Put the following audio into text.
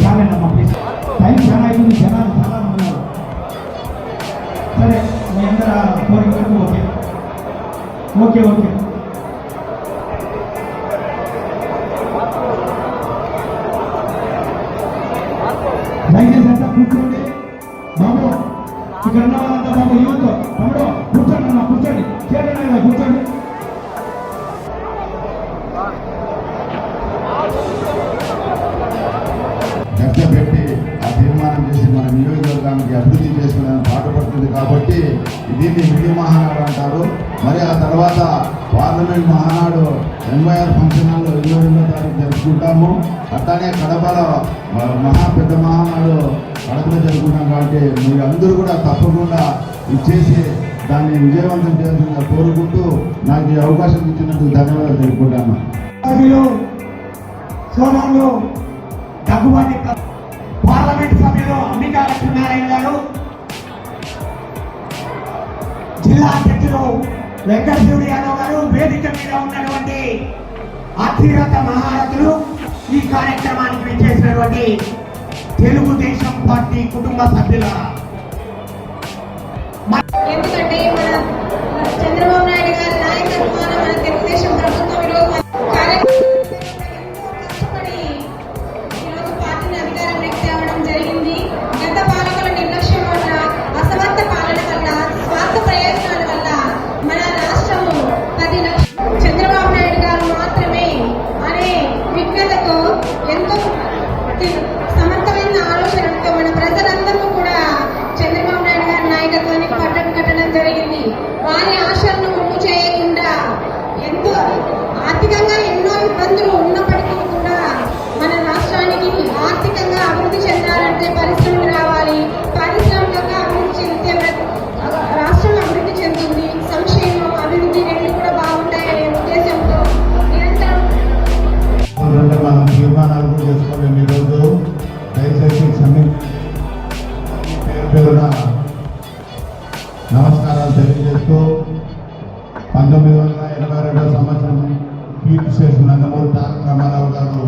చాలేనమ్మా please time చాలా అయిపోయింది జనాలు చాలా మంది ఉన్నారు సరే మీ అందర కోరిక వరకు ఓకే ఓకే ఓకే దయచేసి అంతా కూర్చోండి బాబు ఇక్కడ ఉన్న వాళ్ళంతా బాబు యువత దానికి అభివృద్ధి చేసుకునేందుకు పాటుపడుతుంది కాబట్టి దీన్ని మిడి మహానాడు అంటారు. మరి ఆ తర్వాత పార్లమెంట్ మహానాడు ఎనభై ఫంక్షన్ హాల్లో ఇరవై రెండో తారీఖు జరుపుకుంటాము. అట్లానే కడపలో మహా పెద్ద మహానాడు కడపలో జరుపుకుంటాం కాబట్టి మీరు అందరూ కూడా తప్పకుండా ఇచ్చేసి దాన్ని విజయవంతం చేయాల్సిందిగా కోరుకుంటూ నాకు ఈ అవకాశం ఇచ్చినందుకు ధన్యవాదాలు తెలుపుకుంటాను. దగ్గుబాటి పార్లమెంట్ సభ్యులు వెంకటశివుడు యాదవ్ గారు వేదిక మీద ఉన్నటువంటి అతిరత మహారథులు ఈ కార్యక్రమానికి విచ్చేసినటువంటి తెలుగుదేశం పార్టీ కుటుంబ సభ్యుల ఎందుకంటే మన చంద్రబాబు సమర్థమైన ఆలోచనలతో మన ప్రజలందరూ కూడా చంద్రబాబు నాయుడు గారి నాయకత్వానికి పట్టం కట్టడం జరిగింది. వారి ఆశలను ముప్పు చేయకుండా ఎంతో ఆర్థికంగా ఎన్నో ఇబ్బందులు ఉన్నప్పటికీ కూడా మన రాష్ట్రానికి ఆర్థికంగా అభివృద్ధి చెందాలంటే పరిశ్రమలు చేసుకోలేము ఈరోజు దయచేసి క్షమి పేరు పేరున నమస్కారాలు తెలియజేస్తూ పంతొమ్మిది వందల ఎనభై రెండవ సంవత్సరం కీర్తి చేసిన నందమూరి తారక రామారావు గారు